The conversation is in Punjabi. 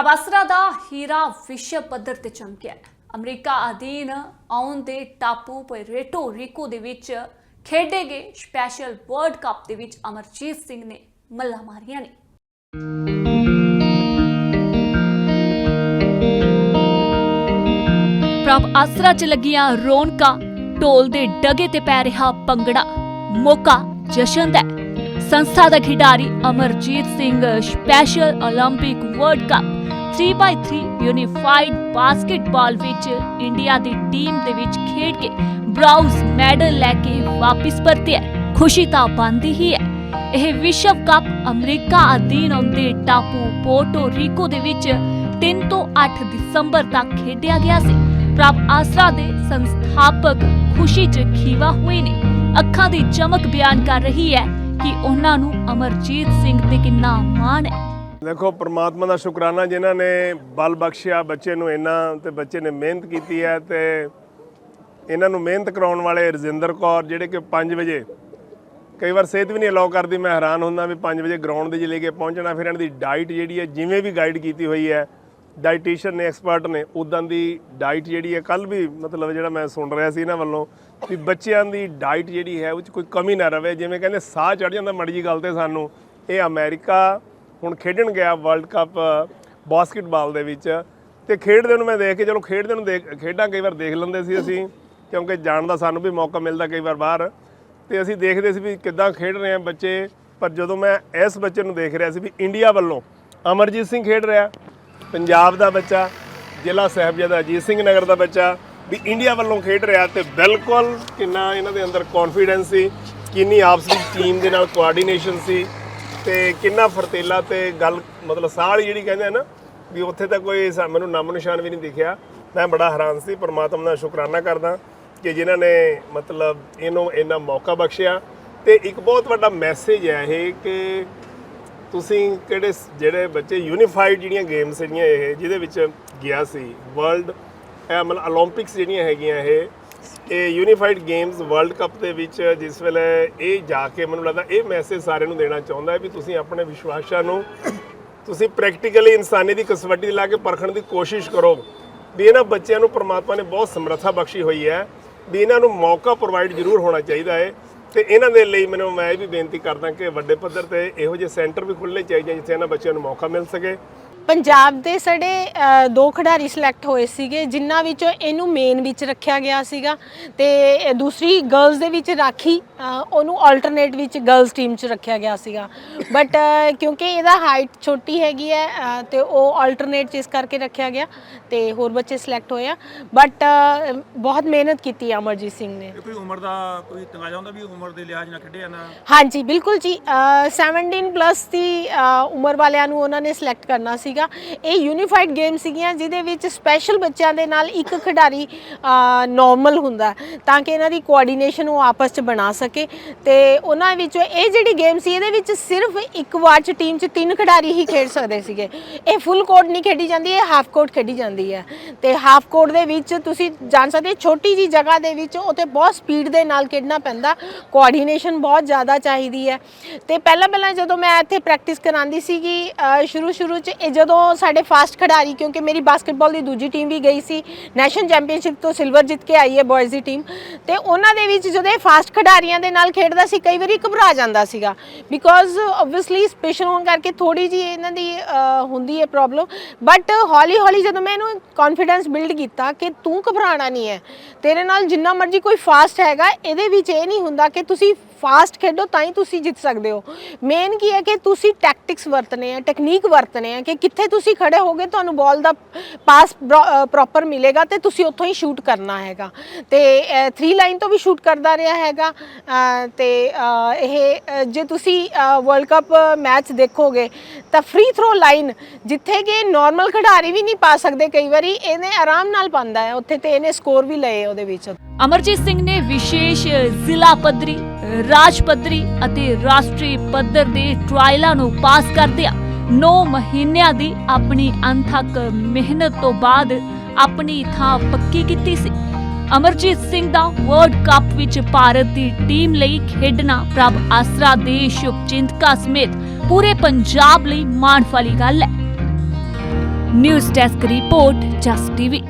ਪ੍ਰਭਾਸਰਾ ਦਾ ਹੀਰਾ ਵਿਸ਼ਵ ਪੱਧਰ ਤੇ ਚਮਕਿਆ ਹੈ। ਅਮਰੀਕਾ ਅਧੀਨ ਆਉਣ ਦੇ ਟਾਪੂ ਪੁਏਰਟੋ ਰੀਕੋ ਦੇ ਵਿੱਚ ਖੇਡੇ ਗਏ ਸਪੈਸ਼ਲ ਵਰਲਡ ਕੱਪ ਦੇ ਵਿੱਚ ਅਮਰਜੀਤ ਸਿੰਘ ਨੇ ਮੱਲਾਂ ਮਾਰੀਆਂ ਨੇ ਪ੍ਰਭ ਆਸਰਾ ਚ ਲੱਗੀਆਂ ਰੌਣਕਾਂ ਢੋਲ ਦੇ ਡਗੇ ਤੇ ਪੈ ਰਿਹਾ ਪੰਗੜਾ ਮੌਕਾ ਜਸ਼ਨ ਦਾ ਹੈ। ਸੰਸਥਾ ਦਾ ਖਿਡਾਰੀ Amarjeet Singh special 올림픽 world cup 3x3 unified basketball ਵਿੱਚ ਇੰਡੀਆ ਦੀ ਟੀਮ ਦੇ ਵਿੱਚ ਖੇਡ ਕੇ ਬ੍ਰਾਊਜ਼ ਮੈਡਲ ਲੈ ਕੇ ਵਾਪਸ ਪਰਤਿਆ ਖੁਸ਼ੀ ਤਾਂ ਬਣਦੀ ਹੀ ਹੈ। ਇਹ ਵਿਸ਼ਵ ਕੱਪ ਅਮਰੀਕਾ ਅਧੀਨ ਆਉਂਦੇ ਟਾਪੂ ਪੋਰਟੋ ਰੀਕੋ ਦੇ ਵਿੱਚ 3 ਤੋਂ 8 ਦਸੰਬਰ ਤੱਕ ਖੇਡਿਆ ਗਿਆ ਸੀ। ਪ੍ਰਭ ਆਸਰਾ ਦੇ ਸੰਸਥਾਪਕ ਖੁਸ਼ੀ 'ਚ ਖੀਵਾ ਹੋਏ ਨੇ। ਅੱਖਾਂ ਦੀ ਚਮਕ ਬਿਆਨ ਕਰ ਰਹੀ ਹੈ ਕਿ ਉਹਨਾਂ ਨੂੰ ਅਮਰਜੀਤ ਸਿੰਘ ਤੇ ਕਿੰਨਾ ਮਾਣ ਹੈ। ਦੇਖੋ, ਪ੍ਰਮਾਤਮਾ ਦਾ ਸ਼ੁਕਰਾਨਾ ਜਿਨ੍ਹਾਂ ਨੇ ਬਲ ਬਖਸ਼ਿਆ, ਬੱਚੇ ਨੂੰ ਇੰਨਾ ਤੇ ਬੱਚੇ ਨੇ ਮਿਹਨਤ ਕੀਤੀ ਹੈ ਤੇ ਇਹਨਾਂ ਨੂੰ ਮਿਹਨਤ ਕਰਾਉਣ ਵਾਲੇ ਰਜਿੰਦਰ ਕੌਰ ਜਿਹੜੇ ਕਿ 5 ਵਜੇ, ਕਈ ਵਾਰ ਸਿਹਤ ਵੀ ਨਹੀਂ ਅਲਾਉ ਕਰਦੀ, ਮੈਂ ਹੈਰਾਨ ਹੁੰਦਾ ਵੀ 5 ਵਜੇ ਗਰਾਊਂਡ ਦੇ ਜੇ ਲੈ ਕੇ ਪਹੁੰਚਣਾ, ਫਿਰ ਇਹਨਾਂ ਦੀ ਡਾਈਟ ਜਿਹੜੀ ਹੈ, ਜਿਵੇਂ ਵੀ ਗਾਈਡ ਕੀਤੀ ਹੋਈ ਹੈ ਡਾਈਟੀਸ਼ੀਅਨ ਨੇ ਐਕਸਪਰਟ ਨੇ ਉਦਾਂ ਦੀ ਡਾਈਟ ਜਿਹੜੀ ਹੈ ਕੱਲ ਵੀ ਮਤਲਬ ਜਿਹੜਾ ਮੈਂ ਸੁਣ ਰਿਹਾ ਸੀ ਇਹਨਾਂ ਵੱਲੋਂ ਵੀ ਬੱਚਿਆਂ ਦੀ ਡਾਈਟ ਜਿਹੜੀ ਹੈ, ਉਹ 'ਚ ਕੋਈ ਕਮੀ ਨਾ ਰਵੇ, ਜਿਵੇਂ ਕਹਿੰਦੇ ਸਾਹ ਚੜ ਜਾਂਦਾ ਮੜੀ ਜੀ ਗੱਲ ਤੇ ਸਾਨੂੰ, ਇਹ ਅਮਰੀਕਾ ਹੁਣ ਖੇਡਣ ਗਿਆ ਵਰਲਡ ਕੱਪ ਬਾਸਕਟਬਾਲ ਦੇ ਵਿੱਚ। ਤੇ ਖੇਡਦੇ ਨੂੰ ਮੈਂ ਦੇਖ ਕੇ, ਚਲੋ ਖੇਡਦੇ ਨੂੰ ਦੇਖ, ਖੇਡਾਂ ਕਈ ਵਾਰ ਦੇਖ ਲੈਂਦੇ ਸੀ ਅਸੀਂ, ਕਿਉਂਕਿ ਜਾਣ ਦਾ ਸਾਨੂੰ ਵੀ ਮੌਕਾ ਮਿਲਦਾ ਕਈ ਵਾਰ ਬਾਹਰ। ਤੇ ਅਸੀਂ ਦੇਖਦੇ ਸੀ ਵੀ ਕਿੱਦਾਂ ਖੇਡ ਰਹੇ ਆ ਬੱਚੇ, ਪਰ ਜਦੋਂ ਮੈਂ ਇਸ ਬੱਚੇ ਨੂੰ ਦੇਖ ਰਿਹਾ ਸੀ ਵੀ ਇੰਡੀਆ ਵੱਲੋਂ ਅਮਰਜੀਤ ਸਿੰਘ ਖੇਡ ਰਿਹਾ, ਪੰਜਾਬ ਦਾ ਬੱਚਾ, ਜ਼ਿਲ੍ਹਾ ਸਾਹਿਬਜ਼ਾਦਾ ਅਜੀਤ ਸਿੰਘ ਨਗਰ ਦਾ ਬੱਚਾ, ਵੀ ਇੰਡੀਆ ਵੱਲੋਂ ਖੇਡ ਰਿਹਾ ਤੇ ਬਿਲਕੁਲ ਕਿੰਨਾ ਇਹਨਾਂ ਦੇ ਅੰਦਰ ਕੌਨਫੀਡੈਂਸ ਸੀ, ਕਿੰਨੀ ਆਪਸ ਵਿੱਚ ਟੀਮ ਦੇ ਨਾਲ ਕੋਆਰਡੀਨੇਸ਼ਨ ਸੀ। ਤੇ ਕਿੰਨਾ ਫਰਤੇਲਾ ਤੇ ਗੱਲ, ਮਤਲਬ ਸਾਲ ਜਿਹੜੀ ਕਹਿੰਦੇ ਆ ਨਾ, ਵੀ ਉੱਥੇ ਤਾਂ ਕੋਈ ਸਾ- ਮੈਨੂੰ ਨਾਮ ਨਿਸ਼ਾਨ ਵੀ ਨਹੀਂ ਦਿਖਿਆ। ਮੈਂ ਬੜਾ ਹੈਰਾਨ ਸੀ, ਪਰਮਾਤਮਾ ਦਾ ਸ਼ੁਕਰਾਨਾ ਕਰਦਾ ਕਿ ਜਿਨ੍ਹਾਂ ਨੇ ਮਤਲਬ ਇਹਨੂੰ ਇੰਨਾ ਮੌਕਾ ਬਖਸ਼ਿਆ। ਤੇ ਇੱਕ ਬਹੁਤ ਵੱਡਾ ਮੈਸੇਜ ਹੈ ਇਹ ਕਿ ਤੁਸੀਂ ਕਿਹੜੇ ਜਿਹੜੇ ਬੱਚੇ ਯੂਨੀਫਾਈਡ ਜਿਹੜੀਆਂ ਗੇਮਸ ਜਿਹੜੀਆਂ ਇਹ, ਜਿਹਦੇ ਵਿੱਚ ਗਿਆ ਸੀ ਵਰਲਡ ਇਹ ਮਤਲਬ 올림픽ਸ ਜਿਹੜੀਆਂ ਹੈਗੀਆਂ ਇਹ ਇਹ ਯੂਨੀਫਾਈਡ ਗੇਮਸ ਵਰਲਡ ਕੱਪ ਦੇ ਵਿੱਚ ਜਿਸ ਵੇਲੇ ਇਹ ਜਾ ਕੇ ਮੈਨੂੰ ਲੱਗਦਾ ਇਹ ਮੈਸੇਜ ਸਾਰਿਆਂ ਨੂੰ ਦੇਣਾ ਚਾਹੁੰਦਾ ਹੈ ਵੀ ਤੁਸੀਂ ਆਪਣੇ ਵਿਸ਼ਵਾਸਾਂ ਨੂੰ ਤੁਸੀਂ ਪ੍ਰੈਕਟੀਕਲੀ ਇਨਸਾਨੀ ਦੀ ਕਸਵੱਟੀ ਲਾ ਕੇ ਪਰਖਣ ਦੀ ਕੋਸ਼ਿਸ਼ ਕਰੋ ਵੀ ਇਹਨਾਂ ਬੱਚਿਆਂ ਨੂੰ ਪ੍ਰਮਾਤਮਾ ਨੇ ਬਹੁਤ ਸਮਰੱਥਾ ਬਖਸ਼ੀ ਹੋਈ ਹੈ ਵੀ ਇਹਨਾਂ ਨੂੰ ਮੌਕਾ ਪ੍ਰੋਵਾਈਡ ਜ਼ਰੂਰ ਹੋਣਾ ਚਾਹੀਦਾ ਹੈ ਤੇ ਇਹਨਾਂ ਦੇ ਲਈ ਮੈਨੂੰ ਮੈਂ ਇਹ ਵੀ ਬੇਨਤੀ ਕਰਦਾ ਕਿ ਵੱਡੇ ਪੱਧਰ ਤੇ ਇਹੋ ਜਿਹੇ ਸੈਂਟਰ ਵੀ ਖੁੱਲ੍ਹਣੇ ਚਾਹੀਦੇ ਜਿੱਥੇ ਇਹਨਾਂ ਬੱਚਿਆਂ ਨੂੰ ਮੌਕਾ ਮਿਲ ਸਕੇ। ਪੰਜਾਬ ਦੇ ਸਾਡੇ ਦੋ ਖਿਡਾਰੀ ਸਿਲੈਕਟ ਹੋਏ ਸੀਗੇ ਜਿਨ੍ਹਾਂ ਵਿੱਚੋਂ ਇਹਨੂੰ ਮੇਨ ਵਿੱਚ ਰੱਖਿਆ ਗਿਆ ਸੀਗਾ ਤੇ ਦੂਸਰੀ ਗਰਲਸ ਦੇ ਵਿੱਚ ਰਾਖੀ ਉਹਨੂੰ ਆਲਟਰਨੇਟ ਵਿੱਚ ਗਰਲਸ ਟੀਮ 'ਚ ਰੱਖਿਆ ਗਿਆ ਸੀਗਾ। ਬਟ ਕਿਉਂਕਿ ਇਹਦਾ ਹਾਈਟ ਛੋਟੀ ਹੈਗੀ ਹੈ ਤੇ ਉਹ ਆਲਟਰਨੇਟ 'ਚ ਇਸ ਕਰਕੇ ਰੱਖਿਆ ਗਿਆ ਤੇ ਹੋਰ ਬੱਚੇ ਸਿਲੈਕਟ ਹੋਏ ਆ। ਬਟ ਬਹੁਤ ਮਿਹਨਤ ਕੀਤੀ ਅਮਰਜੀਤ ਸਿੰਘ ਨੇ। ਕੋਈ ਉਮਰ ਦਾ ਕੋਈ ਤੰਗਾਜਾ ਹੁੰਦਾ ਵੀ ਉਮਰ ਦੇ ਲਿਹਾਜ਼ ਨਾਲ ਖੇਡਿਆ ਨਾ? ਹਾਂਜੀ ਬਿਲਕੁਲ ਜੀ ਅ, 17 ਪਲੱਸ ਦੀ ਉਮਰ ਵਾਲਿਆਂ ਨੂੰ ਉਹਨਾਂ ਨੇ ਸਿਲੈਕਟ ਕਰਨਾ ਸੀਗਾ। ਇਹ ਯੂਨੀਫਾਈਡ ਗੇਮ ਸੀਗੀਆਂ ਜਿਹਦੇ ਵਿੱਚ ਸਪੈਸ਼ਲ ਬੱਚਿਆਂ ਦੇ ਨਾਲ ਇੱਕ ਖਿਡਾਰੀ ਨਾਰਮਲ ਹੁੰਦਾ ਤਾਂ ਕਿ ਇਹਨਾਂ ਦੀ ਕੋਆਰਡੀਨੇਸ਼ਨ ਉਹ ਆਪਸ 'ਚ ਬਣਾ ਸਕੇ। ਤੇ ਉਹਨਾਂ ਵਿੱਚੋਂ ਇਹ ਜਿਹੜੀ ਗੇਮ ਸੀ, ਇਹਦੇ ਵਿੱਚ ਸਿਰਫ ਇੱਕ ਵਾਰ 'ਚ ਟੀਮ 'ਚ ਤਿੰਨ ਖਿਡਾਰੀ ਹੀ ਖੇਡ ਸਕਦੇ ਸੀਗੇ। ਇਹ ਫੁੱਲ ਕੋਰਟ ਨਹੀਂ ਖੇਡੀ ਜਾਂਦੀ, ਇਹ ਹਾਫ ਕੋਰਟ ਖੇਡੀ ਜਾਂਦੀ ਹੈ। ਤੇ ਹਾਫ ਕੋਰਟ ਦੇ ਵਿੱਚ ਤੁਸੀਂ ਜਾਣ ਸਕਦੇ ਛੋਟੀ ਜੀ ਜਗ੍ਹਾ ਦੇ ਵਿੱਚ ਉੱਥੇ ਬਹੁਤ ਸਪੀਡ ਦੇ ਨਾਲ ਖੇਡਣਾ ਪੈਂਦਾ। ਕੋਆਰਡੀਨੇਸ਼ਨ ਬਹੁਤ ਜ਼ਿਆਦਾ ਚਾਹੀਦੀ ਹੈ। ਤੇ ਪਹਿਲਾਂ ਪਹਿਲਾਂ ਜਦੋਂ ਮੈਂ ਇੱਥੇ ਪ੍ਰੈਕਟਿਸ ਕਰਾਉਂਦੀ ਸੀਗੀ ਸ਼ੁਰੂ ਸ਼ੁਰੂ ਚ ਇਹ ਜਦੋਂ ਸਾਡੇ ਫਾਸਟ ਖਿਡਾਰੀ, ਕਿਉਂਕਿ ਮੇਰੀ ਬਾਸਕਟਬਾਲ ਦੀ ਦੂਜੀ ਟੀਮ ਵੀ ਗਈ ਸੀ ਨੈਸ਼ਨਲ ਚੈਂਪੀਅਨਸ਼ਿਪ ਤੋਂ ਸਿਲਵਰ ਜਿੱਤ ਕੇ ਆਈ ਹੈ ਬॉयਜ਼ ਦੀ ਟੀਮ ਤੇ ਉਹਨਾਂ ਦੇ ਵਿੱਚ ਜਦੋਂ ਇਹ ਫਾਸਟ ਖਿਡਾਰੀਆਂ ਦੇ ਨਾਲ ਖੇਡਦਾ ਸੀ, ਕਈ ਵਾਰੀ ਘਬਰਾ ਜਾਂਦਾ ਸੀਗਾ ਬਿਕੋਜ਼ ਆਬਵੀਅਸਲੀ ਸਪੈਸ਼ਲ ਹੋਣ ਕਰਕੇ ਥੋੜੀ ਜੀ ਇਹਨਾਂ ਦੀ ਹੁੰਦੀ ਹੈ ਪ੍ਰੋਬਲਮ ਬਟ ਹੌਲੀ ਹੌਲੀ ਜਦੋਂ ਮੈਂ ਇਹਨੂੰ ਕੌਨਫੀਡੈਂਸ ਬਿਲਡ ਕੀਤਾ ਕਿ ਤੂੰ ਘਬਰਾਣਾ ਨਹੀਂ ਹੈ, ਤੇਰੇ ਨਾਲ ਜਿੰਨਾ ਮਰਜ਼ੀ ਕੋਈ ਫਾਸਟ ਹੈਗਾ, ਇਹਦੇ ਵਿੱਚ ਇਹ ਨਹੀਂ ਹੁੰਦਾ ਕਿ ਤੁਸੀਂ ਫਾਸਟ ਖੇਡੋ ਤਾਂ ਹੀ ਤੁਸੀਂ ਜਿੱਤ ਸਕਦੇ ਹੋ। ਮੇਨ ਕੀ ਹੈ ਕਿ ਤੁਸੀਂ ਟੈਕਟਿਕਸ ਵਰਤਨੇ ਆ ਟੈਕਨੀਕ ਵਰਤਨੇ ਆ ਕਿ ਕਿੱਥੇ ਤੁਸੀਂ ਖੜੇ ਹੋਗੇ ਤੁਹਾਨੂੰ ਬਾਲ ਦਾ ਪਾਸ ਪ੍ਰੋਪਰ ਮਿਲੇਗਾ ਤੇ ਤੁਸੀਂ ਉੱਥੋਂ ਹੀ ਸ਼ੂਟ ਕਰਨਾ ਹੈਗਾ। ਤੇ 3 ਲਾਈਨ ਤੋਂ ਵੀ ਸ਼ੂਟ ਕਰਦਾ ਰਿਹਾ ਹੈਗਾ। ਅ, ਤੇ ਇਹ ਜੇ ਤੁਸੀਂ ਵਰਲਡ ਕੱਪ ਮੈਚ ਦੇਖੋਗੇ ਤਾਂ ਫ੍ਰੀ ਥਰੋ ਲਾਈਨ ਜਿੱਥੇ ਕਿ ਨਾਰਮਲ ਖਿਡਾਰੀ ਵੀ ਨਹੀਂ ਪਾ ਸਕਦੇ ਕਈ ਵਾਰੀ ਇਹਨੇ ਆਰਾਮ ਨਾਲ ਪਾਉਂਦਾ ਹੈ। ਉੱਥੇ ਤੇ ਇਹਨੇ ਸਕੋਰ ਵੀ ਲਏ ਉਹਦੇ ਵਿੱਚ। ਅਮਰਜੀਤ ਸਿੰਘ ਨੇ ਵਿਸ਼ੇਸ਼ ਜ਼ਿਲ੍ਹਾ ਪੱਧਰੀ ਰਾਜ ਪੱਧਰੀ ਅਤੇ ਰਾਸ਼ਟਰੀ ਪੱਧਰ ਦੇ ਟ੍ਰਾਇਲਾਂ ਨੂੰ ਪਾਸ ਕਰਦਿਆਂ 9 ਮਹੀਨਿਆਂ ਦੀ ਆਪਣੀ ਅਣਥੱਕ ਮਿਹਨਤ ਤੋਂ ਬਾਅਦ ਆਪਣੀ ਥਾਂ ਪੱਕੀ ਕੀਤੀ ਸੀ। ਅਮਰਜੀਤ ਸਿੰਘ ਦਾ ਵਰਲਡ ਕੱਪ ਵਿੱਚ ਭਾਰਤ ਦੀ ਟੀਮ ਲਈ ਖੇਡਣਾ ਪ੍ਰਭ ਆਸਰਾ ਦੇ ਸ਼ੁਭਚਿੰਤਕਾਂ ਸਮੇਤ ਪੂਰੇ ਪੰਜਾਬ ਲਈ ਮਾਣ ਵਾਲੀ ਗੱਲ ਹੈ। News desk report Jus TV